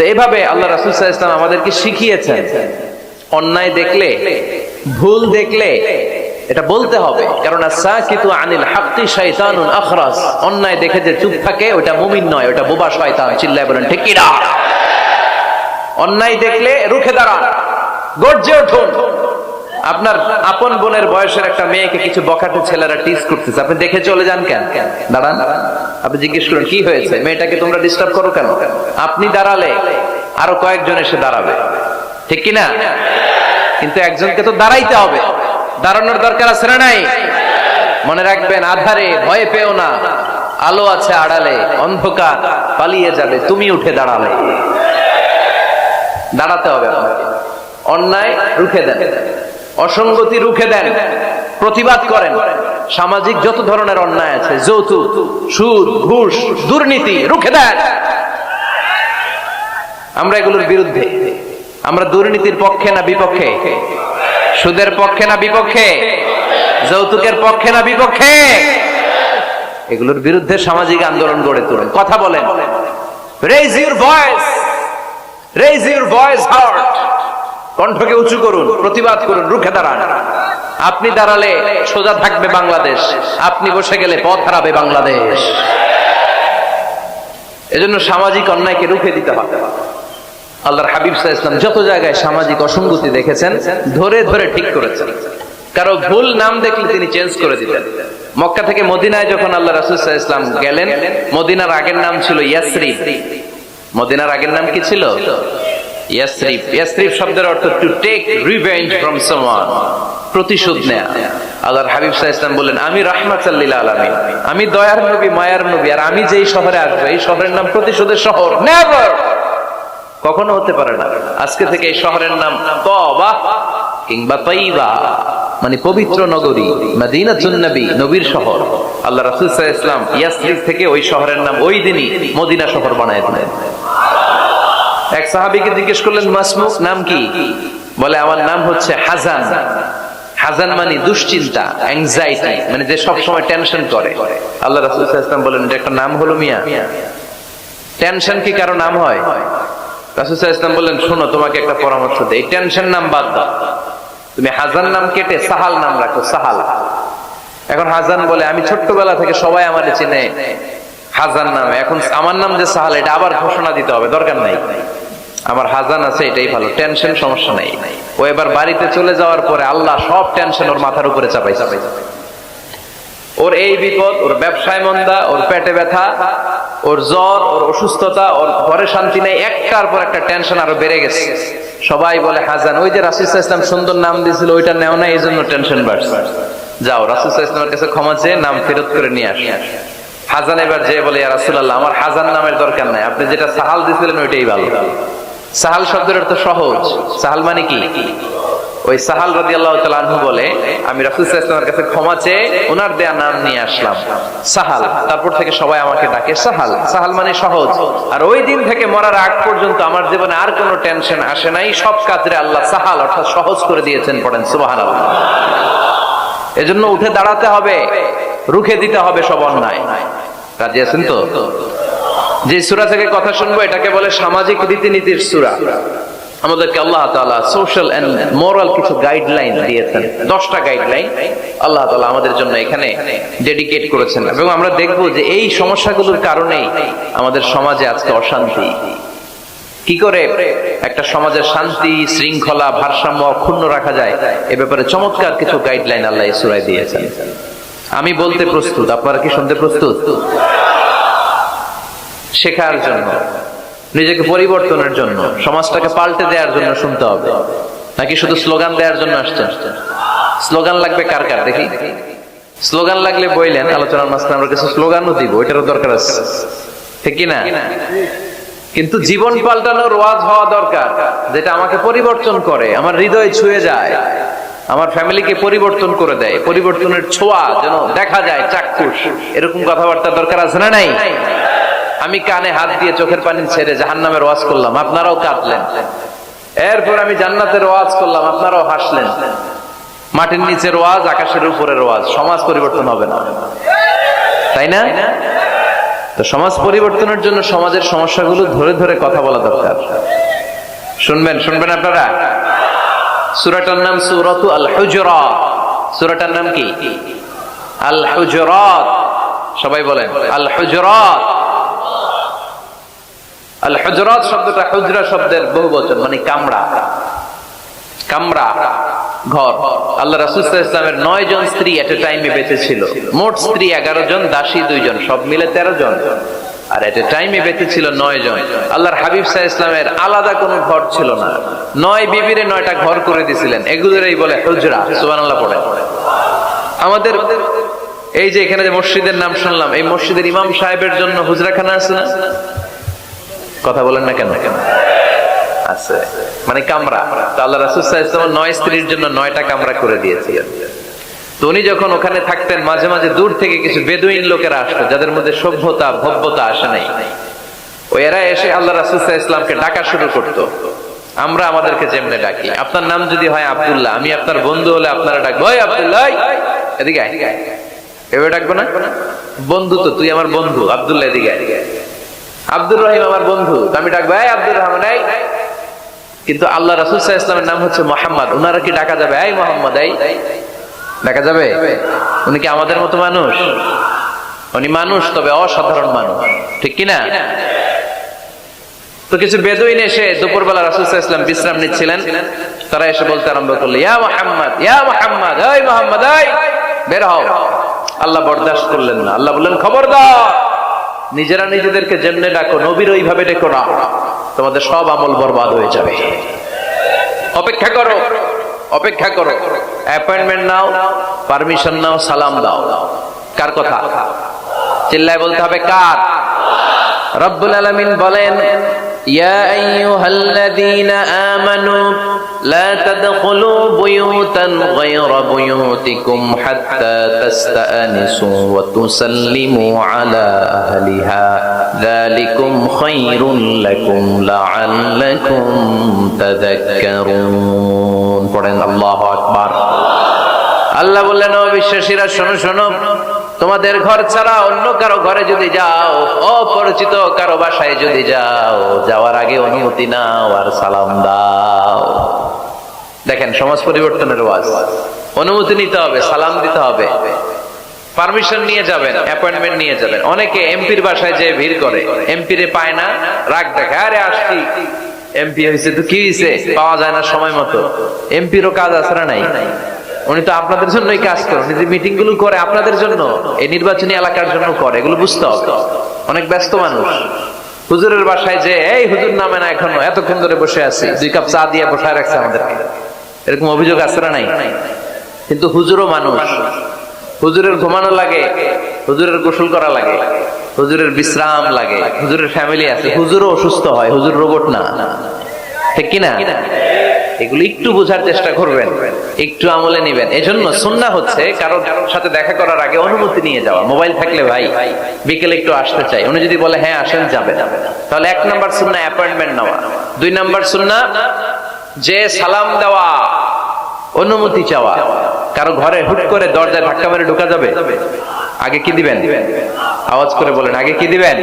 তো এভাবে আল্লাহ রাসুল ইসলাম আমাদেরকে শিখিয়েছেন। অন্যায় দেখলে, ভুল দেখলে এটা বলতে হবে। কারণ আনিল আখরাস। অন্যায় দেখে যে চুপ থাকে, ওটা মুমিন নয়, ওটা বোবা শয়তান। চিল্লায় বলেন অন্যায় দেখলে রুখে দাঁড়ান, গর্জে উঠুন। আপনার আপন বোনের বয়সের একটা মেয়েকে কিছু বখাটে ছেলেরা টিস করতেছে। আপনি দেখে চলে যান কেন? দাঁড়ান। আপনি জিজ্ঞেস করুন কি হয়েছে? মেয়েটাকে তোমরা ডিস্টার্ব করো কেন? আপনি দাঁড়ালে আরও কয়েকজন এসে দাঁড়াবে। ঠিক কি না কিন্তু একজনকে তো দাঁড়াইতে হবে। দাঁড়ানোর দরকার আছে না নাই? মনে রাখবেন, আধারে ভয় পেও না। আলো আছে আড়ালে, অন্ধকার, পালিয়ে যাবে। তুমি উঠে দাঁড়ালে। দাঁড়াতে হবে অন্যায় রুখে দেন। অসঙ্গতি রুখে দেন। প্রতিবাদ করেন। সামাজিক যত ধরনের অন্যায় আছে, যৌতুক, সুদ, ঘুষ, দুর্নীতি, রুখে দেন। আমরা এগুলোর বিরুদ্ধে। আমরা দুর্নীতির পক্ষে না বিপক্ষে? সুদের পক্ষে না বিপক্ষে? যৌতুকের পক্ষে না বিপক্ষে? এগুলোর বিরুদ্ধে সামাজিক আন্দোলন গড়ে তোলেন। কথা বলেন। Raise your voice raise your voice heart কণ্ঠকে উঁচু করুন, প্রতিবাদ করুন, রুখে দাঁড়ান। আপনি দাঁড়ালে সোজা থাকবে বাংলাদেশ। আপনি বসে গেলে পথ হারাবে বাংলাদেশ। এজন্য সামাজিক অন্যায়কে রুখে দিতে হবে। আল্লাহর হাবিব ইসলাম যত জায়গায় সামাজিক অসঙ্গতি দেখেছেন, ধরে ধরে ঠিক করেছেন। কারও ভুল নাম দেখলে তিনি চেঞ্জ করে দিতেন। মক্কা থেকে মদিনায় যখন আল্লাহ রাসুল সাহা ইসলাম গেলেন, মদিনার আগের নাম ছিল ইয়াসরিফ মদিনার আগের নাম কি ছিল? ইয়াসরিফ ইয়াসরিফ শব্দের অর্থ to take revenge from someone প্রতিশোধ নেয়া। আল্লাহর হাবিব সাহা ইসলাম বললেন, আমি রাহমাতাল্লিল আলামিন। আমি দয়ার নবী, মায়ার নবী, আর আমি যেই শহরে আসব, এই শহরের নাম প্রতিশোধের শহর। নেভার কখনো হতে পারে না। আজকে থেকে এই শহরের নাম কিংবা তৈবা মানে পবিত্র নগরী, মাদিনাতুন নবী, নবীর শহর। আল্লাহ রাসূল সাল্লাল্লাহু আলাইহি ইয়াসরিব থেকে ওই শহরের নাম ওই দিনই মদিনা শহর বানায় দিলেন। এক সাহাবীকে জিজ্ঞেস করলেন মাসমুক নাম কি? বলে, আমার নাম হচ্ছে হাজান। হাজান মানে দুশ্চিন্তা অ্যাংজাইটি মানে যে সব সময় টেনশন করে। আল্লাহ রাসূল ইসলাম বলেন, এটা একটা নাম হলো মিয়া। টেনশন কি কারও নাম হয়? রাসুসাহ ইসলাম বললেন শোনো, তোমাকে একটা পরামর্শ দেই। টেনশন নাম বাদ দাও। তুমি হাজান নাম কেটে সাহাল নাম রাখো, সাহাল। এখন হাজান বলে, আমি ছোট্টবেলা থেকে সবাই আমার চিনে হাজান নামে। এখন আমার নাম যে সাহাল, এটা আবার ঘোষণা দিতে হবে, দরকার নাই। আমার হাজান আছে, এটাই ভালো। টেনশন সমস্যা নাই। ও এবার বাড়িতে চলে যাওয়ার পরে আল্লাহ সব টেনশন ওর মাথার উপরে চাপাই চাপাই ওর এই বিপদ, ওর ব্যবসায় মন্দা, ওর পেটে ব্যথা, ওর জ্বর, ওর অসুস্থতা, ওর ঘরে শান্তি নেই, একটার পর একটা টেনশন আরও বেড়ে গেছে। সবাই বলে, হাজান, ওই যে রাসুল ইসলাম সুন্দর নাম দিয়েছিল ওইটা নেও না, এই জন্য টেনশন বাড়ছে। যাও, রাসুল ইসলামের কাছে ক্ষমা চেয়ে নাম ফেরত করে নিয়ে আসে। হাজান এবার যে বলে রাসুল্লাহ আমার হাজান নামের দরকার নাই, আপনি যেটা সাহাল দিয়েছিলেন, ওইটাই ভালো। সাহাল শব্দের অর্থ সহজ। সাহাল মানে কি? ওই সাহাল রাজি আল্লাহ তালু বলে, আমি রাসুলের কাছে ক্ষমা চেয়ে ওনার দেয়া নাম নিয়ে আসলাম। সাহাল, তারপর থেকে সবাই আমাকে ডাকে সাহাল। সাহাল মানে সহজ। আর ওই দিন থেকে মরার আগ পর্যন্ত আমার জীবনে আর কোনো টেনশন আসে নাই। সব কাজরে আল্লাহ সাহাল অর্থাৎ সহজ করে দিয়েছেন পড়েন সুবাহ এজন্য উঠে দাঁড়াতে হবে, রুখে দিতে হবে সব অন্যায়। রাজি আছেন তো? যে সুরা থেকে কথা শুনব, এটাকে বলে সামাজিক রীতিনীতির সুরা। আমাদেরকে আল্লাহ তালা সোশ্যাল এন্ড মোরাল কিছু গাইডলাইন দিয়েছেন। দশটা গাইডলাইন আল্লাহ তালা আমাদের জন্য এখানে ডেডিকেট করেছেন। এবং আমরা দেখব যে এই সমস্যাগুলোর কারণেই আমাদের সমাজে আজকে অশান্তি। কি করে একটা সমাজের শান্তি, শৃঙ্খলা, ভারসাম্য অক্ষুণ্ণ রাখা যায়, এ ব্যাপারে চমৎকার কিছু গাইডলাইন আল্লাহ সুরাই দিয়েছেন। আমি বলতে প্রস্তুত, আপনারা কি শুনতে প্রস্তুত? শেখার জন্য, নিজেকে পরিবর্তনের জন্য, সমাজটাকে পাল্টে দেওয়ার জন্য শুনতে হবে। নাকি শুধু স্লোগান দেওয়ার জন্য আসছেন? স্লোগান লাগবে কার কার? দেখি। স্লোগান লাগলে বইলেন, আলোচনার মাঝখানে আমরা কিছু স্লোগানও দিব ওইটারও দরকার আছে। ঠিক কিনা? কিন্তু জীবন পাল্টানোর ওয়াজ হওয়া দরকার, যেটা আমাকে পরিবর্তন করে, আমার হৃদয় ছুঁয়ে যায়, আমার ফ্যামিলিকে পরিবর্তন করে দেয়, পরিবর্তনের ছোঁয়া যেন দেখা যায়, চাক্ষুষ। এরকম কথাবার্তা দরকার আছে না নাই? আমি কানে হাত দিয়ে চোখের পানি ছেড়ে জাহান নামের ওয়াজ করলাম। আপনারাও কাঁদলেন। এরপর আমি জান্নাতের ওয়াজ করলাম। আপনারাও হাসলেন। মাটির নিচের ওয়াজ, আকাশের উপরের ওয়াজ। সমাজ পরিবর্তন হবে না। তাই না? তো সমাজ পরিবর্তনের জন্য সমাজের সমস্যাগুলো ধরে ধরে কথা বলা দরকার। শুনবেন শুনবেন আপনারা? সুরাটার নাম সুরতু আল হুজরাত সুরাটার নাম কি? আল হুজরাত সবাই বলেন আল হুজরাত আল হুজরাত শব্দটা হুজরা শব্দের বহু বচন মানে কামড়া কামরা ঘর। আল্লাহ রাসুল ইসলামের নয় জন স্ত্রী এট এ টাইমে বেঁচে ছিল। মোট স্ত্রী এগারো জন, দাসী দুইজন সব মিলে তেরো জন। আর এট এ টাইমে বেঁচে ছিল নয় জন। আল্লাহর হাবিব সাহা ইসলামের আলাদা কোনো ঘর ছিল না। নয় বিবিরে নয়টা ঘর করে দিছিলেন। এগুলোরই বলে হুজরা সুবান আল্লাহ পড়ে। আমাদের এই যে এখানে যে মসজিদের নাম শুনলাম, এই মসজিদের ইমাম সাহেবের জন্য হুজরাখানা আছে না? কথা বলেন না কেন? আছে। মানে কামরা। তো আল্লাহ রাসুল সাল্লাল্লাহু নয় স্ত্রীর জন্য নয়টা কামরা করে দিয়েছিলেন। তো উনি যখন ওখানে থাকতেন, মাঝে মাঝে দূর থেকে কিছু বেদুইন লোকেরা আসতো, যাদের মধ্যে সভ্যতা, ভব্যতা আসে নাই। ওই এরা এসে আল্লাহ রাসুল ইসলামকে ডাকা শুরু করতো। আমরা আমাদেরকে যেমনে ডাকি। আপনার নাম যদি হয় আব্দুল্লাহ, আমি আপনার বন্ধু হলে আপনারা ডাকবো আব্দুল্লাহ এদিকে। এভাবে ডাকবো না? বন্ধু তো, তুই আমার বন্ধু, আব্দুল্লাহ, এদিকে। আব্দুর রহিম আমার বন্ধু। আমি ডাকবো আব্দুর রহমান কিন্তু আল্লাহ রাসুল ইসলামের নাম হচ্ছে মোহাম্মদ। ওনারা কি ডাকা যাবে? এই মোহাম্মদ, এই। ডাকা যাবে? উনি কি আমাদের মতো মানুষ? উনি মানুষ, তবে অসাধারণ মানুষ। ঠিক কিনা? তো কিছু বেদুইন এসে দুপুরবেলা রাসুল ইসলাম বিশ্রাম নিচ্ছিলেন। তারা এসে বলতে আরম্ভ করল, ইয়া মোহাম্মদ ইয়া মোহাম্মদ, এই মোহাম্মদ, এই। বের হও। আল্লাহ বরদাস্ত করলেন না। আল্লাহ বললেন, খবরদার। নিজেরা নিজেদেরকে যেমনে ডাকো, নবীর ওইভাবে ডেকো না। তোমাদের সব আমল বরবাদ হয়ে যাবে। অপেক্ষা করো অপেক্ষা করো। অ্যাপয়েন্টমেন্ট নাও পারমিশন নাও, সালাম দাও। কার কথা? চিল্লায় বলতে হবে কার? রব্বুল আলমিন বলেন ইয়া আইয়ুহাল্লাযীনা আমানু লা তাদখুলু বুয়ুতান গায়রা বুয়ুতিকুম হাত্তা তাস্তানিসু ওয়া তুসাল্লিমু আলা আহলিহা। যালিকুম খায়রুন লাকুম লাআল্লাকুম তাযাক্কারুন। পড়েন আল্লাহু আকবার। আল্লাহ বললেন, ও বিশ্বাসীরা, শোনো শোনো। তোমাদের ঘর ছাড়া অন্য কারও ঘরে যদি যাও, অপরিচিত কারও বাসায় যদি যাও, যাওয়ার আগে অনুমতি নাও আর সালাম দাও। দেখেন, সমাজ পরিবর্তনের ওয়াজ। অনুমতি নিতে হবে, সালাম দিতে হবে। পারমিশন নিয়ে যাবেন অ্যাপয়েন্টমেন্ট নিয়ে যাবেন। অনেকে এমপির বাসায় যে ভিড় করে। এমপিরে পায় না, রাগ দেখে, আরে, আসছি। এমপি হয়েছে তো কি হয়েছে পাওয়া যায় না সময় মতো। এমপিরও কাজ আছে না নাই? উনি তো আপনাদের জন্যই কাজ করেন উনি যে মিটিংগুলো করে আপনাদের জন্য, এই নির্বাচনী এলাকার জন্য করে, এগুলো বুঝতে হবে। অনেক ব্যস্ত মানুষ। হুজুরের বাসায় যে, এই হুজুর নামে না এখনও, এতক্ষণ ধরে বসে আছি, দুই কাপ চা দিয়ে বসায় রাখছে আমাদেরকে। এরকম অভিযোগ আছে না নাই? কিন্তু হুজুরও মানুষ। হুজুরের ঘুমানো লাগে, হুজুরের গোসল করা লাগে, হুজুরের বিশ্রাম লাগে, হুজুরের ফ্যামিলি আছে। হুজুরও অসুস্থ হয়, হুজুর রোবট না। ঠিক কিনা? এগুলো একটু বোঝার চেষ্টা করবেন, একটু আমলে নিবেন। এজন্য সুন্না হচ্ছে কারও সাথে দেখা করার আগে অনুমতি নিয়ে যাওয়া। মোবাইল থাকলে ভাই, বিকেলে একটু আসতে চাই। উনি যদি বলে হ্যাঁ আসেন যাবে তাহলে এক নাম্বার সুন্না অ্যাপয়েন্টমেন্ট নেওয়া। দুই নাম্বার সুন্না, যে সালাম দেওয়া, অনুমতি চাওয়া। কারও ঘরে হুট করে দরজায় ধাক্কা মেরে ঢোকা যাবে? আগে কি দিবেন? আওয়াজ করে বলেন, আগে কি দিবেন?